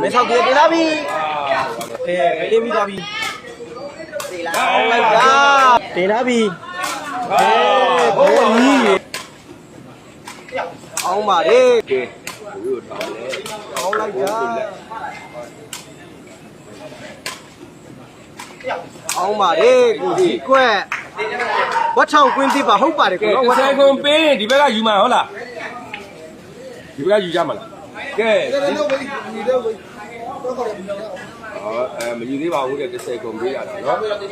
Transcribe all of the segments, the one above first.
မဲဆောက်ပြေတင်လာပြီအဲမဲလေးပြီးသွားပြီအောင်းလိုက်တာတင်လာပြီအဲဘိုးကြီးအောင်းပါလေကဲဘိုးတို့တောင်းလေအောင်းလိုက်တာအောင်းပါလေကိုကြီးကွက်ဝတ်ချောင်းကွင်းသေးပါဟုတ်ပါတယ်ကဲကိုနော်ဝတ်ဆချောယ်င်းကုန်ပေးရင်ဒီဘက်ကယူမှာဟုတ်လားဒီဘက်ကယူကြမှာလား ကဲဟောအဲမယူသေးပါဘူးတဲ့30ကုန်ပေးရတာနော်တော့ကျ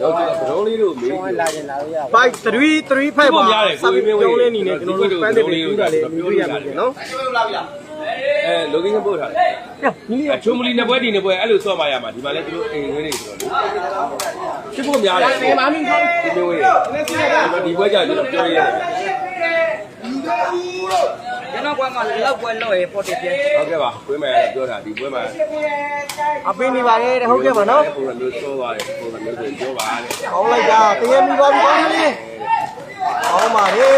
တော့ဘရုံးလေးတို့မေးကြည့်5 3 3 5ပါစပ်ပြောင်းလဲနေနေကျွန်တော်တို့ပန်းတယ်ပြီးတာလေမြည်ရမှာနော်အဲလိုကင်းပို့ထားတယ်ညနီးရအချုံမလီနှစ်ပွဲဒီနှစ်ပွဲအဲ့လိုစော့ပါရမှာဒီမှာလည်းသူတို့အိမ်ဝင်းနေဆိုတော့လေဖြစ်ဖို့များတယ်ဒီမှာမင်းခေါင်းဒီမျိုးဝေးဒီပွဲကြကျွန်တော်ပြောရတယ် ကျွန်တော်ကွာကလည်းလောက်ပွဲလို့ရေပေါ်တယ်ပြန်ဟုတ်ကဲ့ပါပွဲမှာပြောတာဒီပွဲမှာအပင်းနေပါလေတဲ့ဟုတ်ကဲ့ပါနော်ပုံစံမျိုးစောသွားတယ်ပုံစံမျိုးဆိုပြောပါလေအောင်းလိုက်တာတကယ်မိပါပြီကောင်းလေအောင်းပါလေ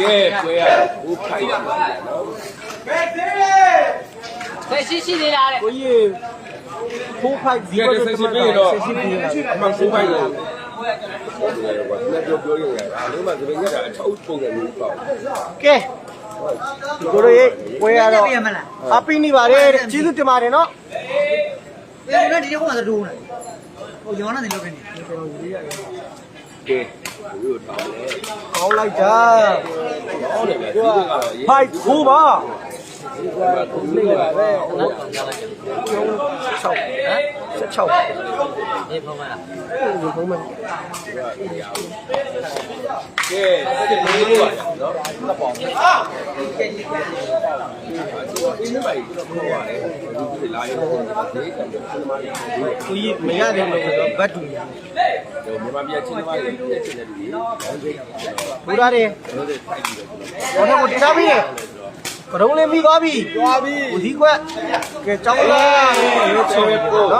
ကဲပွဲရဘူးခိုက်ပါနော်ဆက်ရှိရှိနေတာတဲ့ကိုကြီးဖိုးဖိုက်ဒီကတဆက်ရှိပြီးတော့ဆက်ရှိပြီးတော့အမှ ဖိုးပိုက်တော့ပြောပြောရတာအားလုံးမှာသပင်ရတာအထောက်ပုံစံမျိုးပေါ့ကဲဒီကိုရေပွဲရတော့အပင်းနေပါလေတဲ့ကျေးဇူးတင်ပါတယ်နော်ဘယ်လိုလဲဒီကောင်ကတူးနေဟိုရောင်းနေလို့ပဲနေကဲဘိုးတို့တောင်းလေအောင်းလိုက်တာဟောတယ်ဗျာဒီကတော့ရေးဖိုက်ဖိုးပါ နေပါပဲ6ဟမ်16ဒီဖုန်းမလားဒီဘုံမှာကဲစစ်လေးလေးပါနော်တပ်ပေါင်းဒီနေ့ပိုင်းကျွန်တော် ပြောပါတယ်ဒီလာရင်ဒီကံကျွန်တော်မှာဒီကိုကြီးမရတယ်လို့ဆိုတော့ဘတ်တူမြန်မာပြည်ချင်းသမားတွေပြည့်ချင်တဲ့လူတွေဘောင်းစိတ်ဘူရာတယ်တို့တွေထိုက်ပြီးတော့ဘောထဲကိုတင်ထားပြီကရုံးလေးပြီးသွားပြီသွားပြီကိုဒီခွက်ကဲကြောင်းလာရေချေနော်အင်းလေးကသူက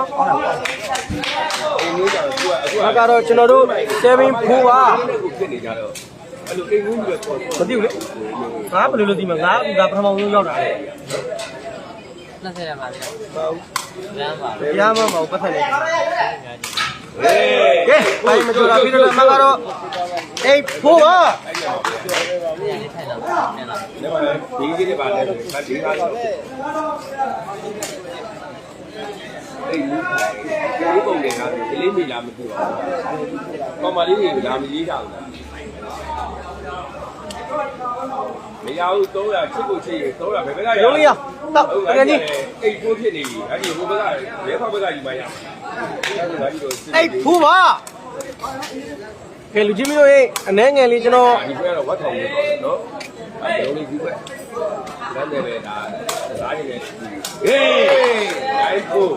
အခုဒါကတော့ကျွန်တော်တို့7ဖိုးပါကိုဖြစ်နေကြတော့အဲ့လိုအိမ်ငုံပြီးတော့မသိဘူးလေငါဘယ်လိုလုပ်ဒီမှာငါကပထမဆုံးရောက်တာလေ20ရပါဗျာလမ်းပါဘုရားမမဟုတ်ပတ်သက်နေဟေးကဲဘယ်မကြတာပြီးတော့မကတော့အေးဖိုးပါ ဒီလေးထိုင်တော့နည်းလားဒီမှာဒီကြီးတွေပါလဲဗတ်ဒီကားတော့အေးဒီပုံတွေကဒီလေးမိလားမသိပါဘူးကောင်မလေးတွေလာမရေးကြဘူးလားမရဘူး300ချစ်ကိုချစ်ရေ300ဘယ်ဘက်ကရရုံးလေးရတော့တကယ်ကြီးအိတ်ထိုးဖြစ်နေပြီအဲ့ဒီဟိုဘက်ကရဲဖောက်ဘက်ကယူမှရအဲ့ဒါကြီးတော့အေးဖိုးပါ ကဲလူချင်းမျိုးရေးအနှဲငယ်လေးကျွန်တော်ဒီဘက်ကတော့ဝတ်ထောင်နေတော့နော်အဲ့ဒါလေးဒီဘက်လမ်းတယ်ပဲဒါစားနေတယ်ဟေးနိုင်ကို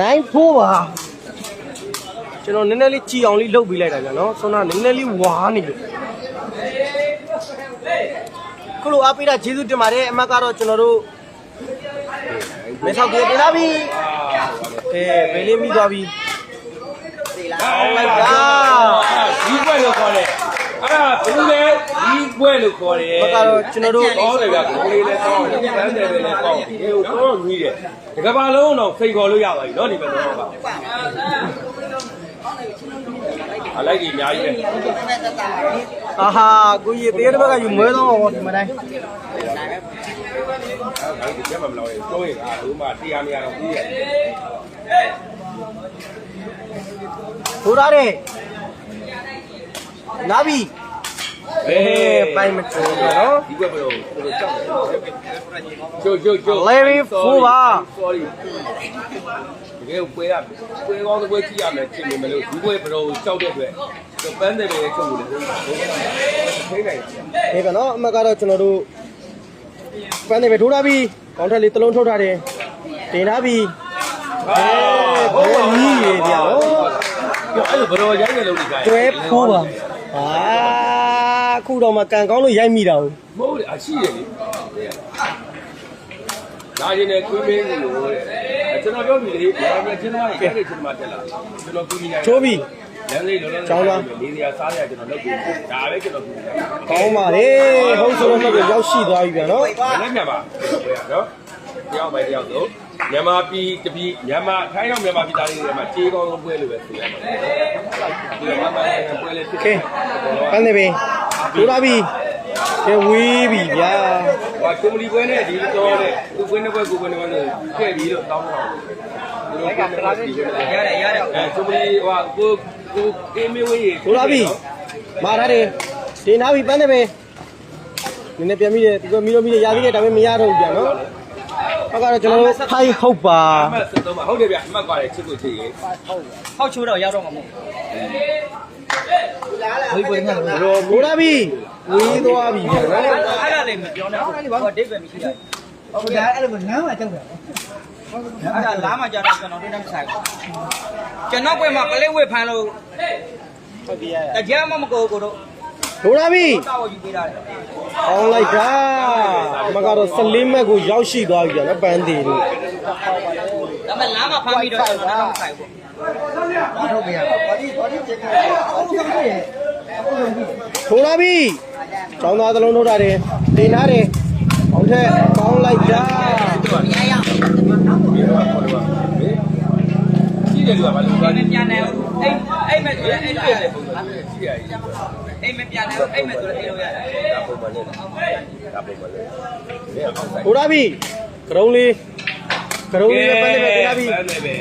နိုင်ဖိုးပါကျွန်တော်နည်းနည်းလေးကြည်အောင်လေးလုပ်ပေးလိုက်တာဗျာနော်ဆွမ်းနာနည်းနည်းလေးဝါနေလို့ခုလိုအားပေးတာကျေးဇူးတင်ပါတယ်အမကတော့ကျွန်တော်တို့မဲဆောက်ပြေတင်လာပြီအဲဘယ်လေးမိသွားပြီ အောင်းလိုက်တာဒီဘက်လို့ခေါ်တယ်အဲ့ဒါဘယ်လိုလဲဒီဘက်လို့ခေါ်တယ်ဘက်ကတော့ကျွန်တော်တို့ကောင်းတယ်ဗျာကိုလေးလည်းကောင်းတယ်လမ်းတယ်ပဲလည်းကောင်းတယ်ဟိုတော့ကြီးတယ်ဒီကဘာလုံးတော့စိတ်ခေါ်လို့ရပါပြီနော်ဒီဘက်တော့ကအလိုက်ကြီးအများကြီးပဲအာဟာကိုကြီးတေးတဲ့ဘက်ကယူမွဲတော့ဟောဒီမတိုင်းအဲ့ဒါဒီကျမမလို့ရေတိုးရင်အာဟိုမှာတရားမရတော့ပြီးရတယ် ထိုးထားတယ်လာပြီအေးပိုင်မချိုးတော့နော်ဒီဘက်ဘယ်လိုဘယ်လိုကြောက်လဲကျိုးကျိုးကျိုး Larry Fuba sorry တကယ်ပွဲရပွဲကောင်းတဲ့ပွဲကြည့်ရမယ်ပြင်မလို့ဒီပွဲဘယ်လိုကြောက်တဲ့အတွက်ပန်းတယ်ပဲချုပ်လို့လေထိနိုင်တယ်ဒီကနော်အမကတော့ကျွန်တော်တို့ပန်းနေပဲထိုးထားပြီကောင်းထက်လေးတစ်လုံးထုတ်ထားတယ်တင်ထားပြီအေးဘိုးကြီးရေဗျာဟော ပြောအဲ့လိုဘယ်လိုရိုင်းနေလို့ဒီကကျွဲဖိုးပါဟာအခုတော့မှကန်ကောင်းလို့ရိုက်မိတာဟုတ်မဟုတ်လေအရှိရလေဒါရင်လည်းကွေးမင်းကိုလို့တဲ့ကျွန်တော်ပြောပြီလေဒီမှာကျွန်တော်ရဲ့အဲ့ဒီကျွန်တော်တက်လာကျွန်တော်ကူညီနိုင်ချိုးပြီလမ်းလေးလုံးလုံးလေးနေရာစားရကျွန်တော်လုပ်ပြီးဒါပဲကျွန်တော်ပြောတာကောင်းပါလေဟုတ်ဆိုတော့မှရောက်ရှိသွားပြီဗျာနော်လည်းမြန်မာပွဲရနော် တယောက်ပဲတယောက်ဆိုမြန်မာပြည်တပြည်မြန်မာထိုင်းတော့မြန်မာပြည်သားလေးတွေမှာကြေးကောင်းဆုံးပွဲလို့ပဲဆိုရမှာဒီမြန်မာနိုင်ငံပွဲလေးဖြစ်ကဲပန်းနေပြီထိုးလာပြီကဲဝေးပြီဗျာဟိုကွန်မလီပွဲနဲ့ဒီတော့တဲ့သူပွဲနဲ့ပွဲကိုပွဲနဲ့ပွဲလို့ထည့်ပြီးတော့တောင်းတော့ဒီလိုကတလားစီရတယ်ရတယ်အဲကွန်မလီဟိုကိုကိုအေးမဝေးထိုးလာပြီမာထားတယ်တင်ထားပြီပန်းနေပြီနည်းနည်းပြန်ပြီးတယ်သူကမီတော့မီရသေးတယ်ဒါပေမဲ့မရတော့ဘူးဗျာနော် ဟုတ်ကတော့ကျွန်တော်တို့ထိုင်ဟုတ်ပါအမှတ်73ပါဟုတ်တယ်ဗျအမှတ်ပါတယ်ချစ်ကိုချစ်ရေဟောက်ချိုးတော့ရောက်တော့မှာမဟုတ်ဘယ်ပေါ်နေလဲရောထိုးလာပြီဝေးသွားပြီဗျာနော်အဲ့ဒါလေးမပြောနဲ့ဟိုအတိတ်ပဲမရှိတာဟိုဒါအဲ့လိုလမ်းမှာကြောက်တာအဲ့ဒါလားမှကြာတော့ကျွန်တော်တို့နဲ့မဆိုင်ဘူးကျွန်တော်ကွယ်မှာကလေးဝေဖန်လို့ဟုတ်ပြီရတရားမမကိုကိုတို့ ထိုးလာပြီတောက်ယူပေးတာလေအောင်လိုက်တာမကတော့14မက်ကိုရောက်ရှိသွားပြီဗျာနော်ပန်းသေးလို့ဒါပေမဲ့လမ်းမှာဖမ်းပြီးတော့ကျွန်တော်တို့မဆိုင်ဘူးဟုတ်ပြီရဘာဒီဘာဒီချက်နေအောင်ဆုံးပြီထိုးလာပြီကျောင်းသားသလုံးထုတ်တာတယ်တင်ထားတယ်အောင်ထက်ကောင်းလိုက်တာရှိတယ်လူကဘာလို့အိဘာမ်မလဲပြန်နိုင်ဘူးအိမ်အိမ်မဲ့ဆိုရင်အိမ်လိုရတယ်ရှိရည်ဒါ အိမ်မပြန်နိုင်ဘူးအိမ်မဲ့ဆိုရင်အိမ်လိုရတယ်ပုံမှန်လေးဒါပုံမှန်လေးဒီအောက်ဆိုင်ထိုးလာပြီကရုံးလေးကရုံးလေးနဲ့ပန်းနေပဲတင်ထားပြီ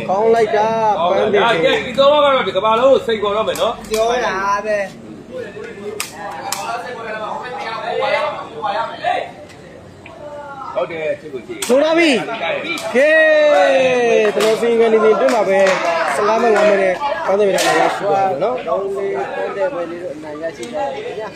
ကောင်းလိုက်တာပန်းသေးဒါတယ်ကဲဒီတော့ကတော့ဒီကဘာလုံးစိတ်ပေါ်တော့မယ်နော်ပြောတာပဲဟုတ်တယ်ချစ်ကိုချစ်ထိုးလာပြီကဲကျွန်တော်စီငယ်နေနေတွေ့မှာပဲ 15မ5မိနစ်ပန်းသေးပဲလာရောက်ရှိသွားတယ်နော်ကောင်းလေးပန်းသေးပဲလေးတို့အနိုင်ရရှိသွားတယ်ဗျာ